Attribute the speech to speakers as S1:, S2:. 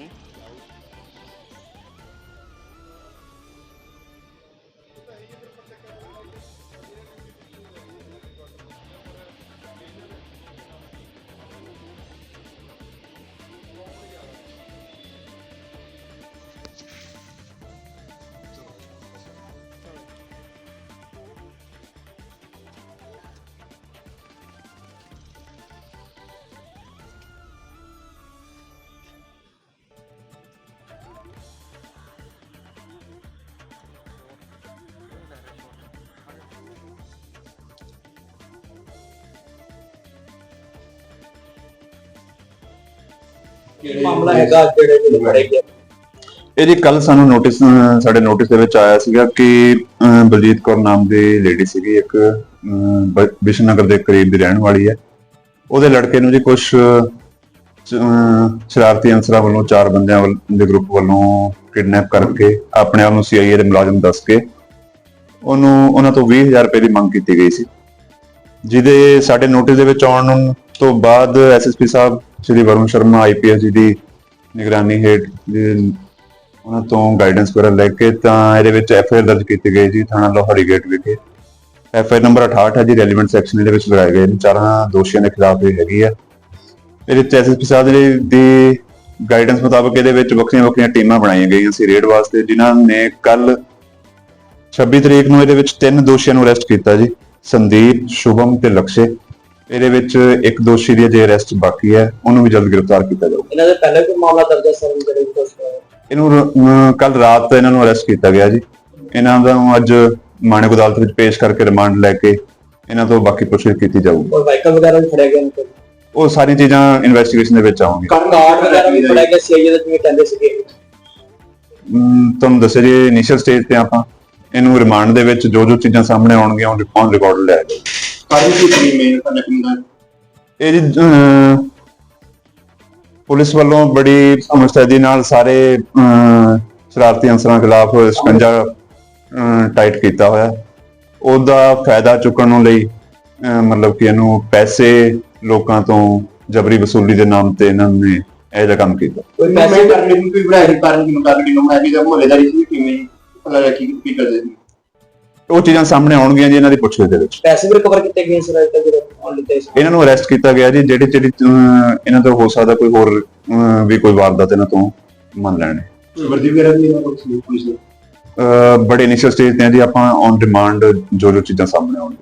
S1: Hmm? ਕੀ ਮਾਮਲਾ ਹੈਗਾ ਜਿਹੜੇ ਜਿਹੜੇ ਫੜੇ ਗਏ?
S2: ਇਹ ਜੀ ਕੱਲ ਸਾਨੂੰ ਨੋਟਿਸ ਸਾਡੇ ਨੋਟਿਸ ਦੇ ਵਿੱਚ ਆਇਆ ਸੀਗਾ ਕਿ ਬਲਜੀਤ ਕੌਰ ਨਾਮ ਦੀ ਲੇਡੀ ਸੀਗੀ ਇੱਕ ਅਹ, ਬ- ਬਿਸ਼ਨਗਰ ਦੇ ਕਰੀਬ ਦੀ ਰਹਿਣ ਵਾਲੀ ਹੈ। ਉਹਦੇ ਲੜਕੇ ਨੂੰ ਜੀ ਕੁਝ ਸ਼ਰਾਰਤੀ ਅਨਸਰਾਂ ਵੱਲੋਂ ਚਾਰ ਬੰਦਿਆਂ ਵੱਲ- ਦੇ ਗਰੁੱਪ ਵੱਲੋਂ ਕਿਡਨੈਪ ਕਰਕੇ ਆਪਣੇ ਆਪ ਨੂੰ ਸੀਆਈਏ ਦੇ ਮੁਲਾਜ਼ਮ ਦੱਸ ਕੇ ਉਹਨੂੰ ਉਹਨਾਂ ਤੋਂ 20000 ਰੁਪਏ ਦੀ ਮੰਗ ਕੀਤੀ ਗਈ ਸੀ। ਜਿਹਦੇ ਸਾਡੇ ਨੋਟਿਸ ਦੇ ਵਿੱਚ ਆਉਣ ਤੋਂ ਬਾਅਦ ਐਸਐਸਪੀ ਸਾਹਿਬ ਸ਼੍ਰੀ ਵਰੁਣ ਸ਼ਰਮਾ ਆਈਪੀਐਸ ਜੀ ਦੀ ਨਿਗਰਾਨੀ ਹੇਠ ਉਹਨਾਂ ਤੋਂ ਗਾਈਡੈਂਸ ਵਗੈਰਾ ਲੈ ਕੇ ਤਾਂ ਇਹਦੇ ਵਿੱਚ ਐਫਆਈਆਰ ਦਰਜ ਕੀਤੀ ਗਈ ਜੀ ਥਾਣਾ ਲੋਹੜੀ ਗੇਟ ਵਿਖੇ। ਐਫਆਈਆਰ ਨੰਬਰ 68 ਹੈ ਜੀ ਰੈਲੀਵੈਂਟ ਸੈਕਸ਼ਨ ਇਹਦੇ ਵਿੱਚ ਲਗਾਏ ਗਏ ਨੇ। ਚਾਰਾਂ ਦੋਸ਼ੀਆਂ ਦੇ ਖਿਲਾਫ ਇਹ ਹੈਗੀ ਹੈ ਇਹਦੇ ਵਿੱਚ ਐਸਐਸਪੀ ਸਾਹਿਬ ਦੀ ਦੀ ਗਾਈਡੈਂਸ ਮੁਤਾਬਕ ਇਹਦੇ ਵਿੱਚ ਵੱਖਰੀਆਂ ਵੱਖਰੀਆਂ ਟੀਮਾਂ ਬਣਾਈਆਂ ਗਈਆਂ ਸੀ ਰੇਡ ਵਾਸਤੇ, ਜਿਨ੍ਹਾਂ ਨੇ ਕੱਲ 26 ਤਰੀਕ ਨੂੰ ਇਹਦੇ ਵਿੱਚ ਤਿੰਨ ਦੋਸ਼ੀਆਂ ਨੂੰ ਅਰੈਸਟ ਕੀਤਾ ਜੀ। ਸੰਦੀਪ, ਸ਼ੁਭਮ ਤੇ ਲਕਸ਼ੇ। ਇਹਦੇ ਵਿੱਚ ਇੱਕ ਦੋਸ਼ੀ ਦੀ ਅਜੇ ਅਰੈਸਟ ਬਾਕੀ ਹੈ ਉਹਨੂੰ ਵੀ ਜਲਦ ਗ੍ਰਿਫਤਾਰ ਕੀਤਾ ਜਾਊਗਾ।
S1: ਇਹਨਾਂ ਦੇ ਪਹਿਲੇ ਕੋਈ ਮਾਮਲਾ ਦਰਜ ਹੈ ਸਰ ਜਿਹੜੇ
S2: ਇਹਨੂੰ ਕੱਲ ਰਾਤ ਇਹਨਾਂ ਨੂੰ ਅਰੈਸਟ ਕੀਤਾ ਗਿਆ ਜੀ। ਇਹਨਾਂ ਦਾ ਅੱਜ ਮਾਨਕ ਅਦਾਲਤ ਵਿੱਚ ਪੇਸ਼ ਕਰਕੇ ਰਿਮਾਂਡ ਲੈ ਕੇ ਇਹਨਾਂ ਤੋਂ ਬਾਕੀ ਪੁੱਛਗਿੱਛ ਕੀਤੀ ਜਾਊਗੀ।
S1: ਕੋਈ ਵਾਹੀਕਲ ਵਗੈਰਾ ਵੀ ਫੜਿਆ ਗਿਆ ਇਹਨਾਂ
S2: ਉਹ ਸਾਰੀ ਚੀਜ਼ਾਂ ਇਨਵੈਸਟੀਗੇਸ਼ਨ ਦੇ ਵਿੱਚ ਆਉਣਗੀਆਂ।
S1: ਕਾਰਡ ਵਗੈਰਾ ਵੀ ਫੜਿਆ ਗਿਆ ਸੀਆਈਏ ਦੇ ਜਿਵੇਂ ਕਹਿੰਦੇ ਸੀਗੇ?
S2: ਤੁਹਾਨੂੰ ਦੱਸਿਆ ਜੀ ਇਨੀਸ਼ੀਅਲ ਸਟੇਜ ਤੇ ਆਪਾਂ ਇਹਨੂੰ ਰਿਮਾਂਡ ਦੇ ਵਿੱਚ ਜੋ ਜੋ ਚੀਜ਼ਾਂ ਸਾਹਮਣੇ ਆਉਣਗੀਆਂ ਉਹ ਰਿਕਾਰਡ ਲੈ ਜਾਓ
S3: ਕਾਹਦੀ ਕੀ ਕਰੀ ਮੇਨ ਕਨੈਕਟਿੰਗ ਦਾ
S2: ਇਹ ਜੀ ਪੁਲਿਸ ਵੱਲੋਂ ਬੜੀ ਮੁਸਤੈਦੀ ਨਾਲ ਸਾਰੇ ਸ਼ਰਾਰਤੀ ਅਨਸਰਾਂ ਖਿਲਾਫ ਸ਼ਿਕੰਜਾ ਟਾਈਟ ਕੀਤਾ ਹੋਇਆ। ਉਹਦਾ ਫਾਇਦਾ ਚੁੱਕਣ ਨੂੰ ਲਈ ਮਤਲਬ ਕਿ ਇਹਨੂੰ ਪੈਸੇ ਲੋਕਾਂ ਤੋਂ ਜਬਰੀ ਵਸੂਲੀ ਦੇ ਨਾਮ ਤੇ ਇਹਨਾਂ ਨੇ ਇਹ ਜਿਹਾ ਕੰਮ ਕੀਤਾ।
S1: ਕੋਈ
S3: ਪੈਸੇ ਕਰਨੇ ਨੂੰ ਕੋਈ ਬਣਾਈ ਕਾਰਨ ਕਿ ਮੁਤਾਬਕ ਨੂੰ ਮੈਂ ਵੀ ਜਦ ਮੁਹੱਲੇਦਾਰੀ ਸੀ ਕਿਵੇਂ ਪਤਾ ਲੱਗਾ ਕੀ ਕਰਦੇ ਸੀ?
S2: ਉਹ ਚੀਜ਼ਾਂ ਸਾਹਮਣੇ ਆਉਣਗੀਆਂ ਜੀ ਇਹਨਾਂ ਦੀ ਪੁੱਛਗਿੱਛ ਦੇ ਵਿੱਚ।
S1: ਪੈਸੇ ਵੀ ਰਿਕਵਰ ਕੀਤੇ ਗਏ ਸਰ ਅਜੇ ਤੱਕ ਜਿਹੜੇ ਔਨ ਲਿੱਤੇ ਸੀ?
S2: ਇਹਨਾਂ ਨੂੰ ਅਰੈਸਟ ਕੀਤਾ ਗਿਆ ਜੀ ਜਿਹੜੀ ਜਿਹੜੀ ਅਹ, ਇਹਨਾਂ ਤੋਂ ਹੋ ਸਕਦਾ ਕੋਈ ਹੋਰ ਅਹ, ਵੀ ਕੋਈ ਵਾਰਦਾਤ ਇਹਨਾਂ ਤੋਂ ਮੰਨ ਲੈਣੇ।
S3: ਵਰਦੀ ਵਗੈਰਾ ਵੀ ਇਹਨਾਂ ਕੋਲ ਸੀ ਪੁਲਿਸ ਨੇ
S2: ਅਹ, ਬੜੇ ਇਨੀਸ਼ੀਅਲ ਸਟੇਜ ਤੇ ਆ ਜੀ ਆਪਾਂ ਔਨ ਡਿਮਾਂਡ ਜੋ ਜੋ ਚੀਜ਼ਾਂ ਸਾਹਮਣੇ ਆਉਣ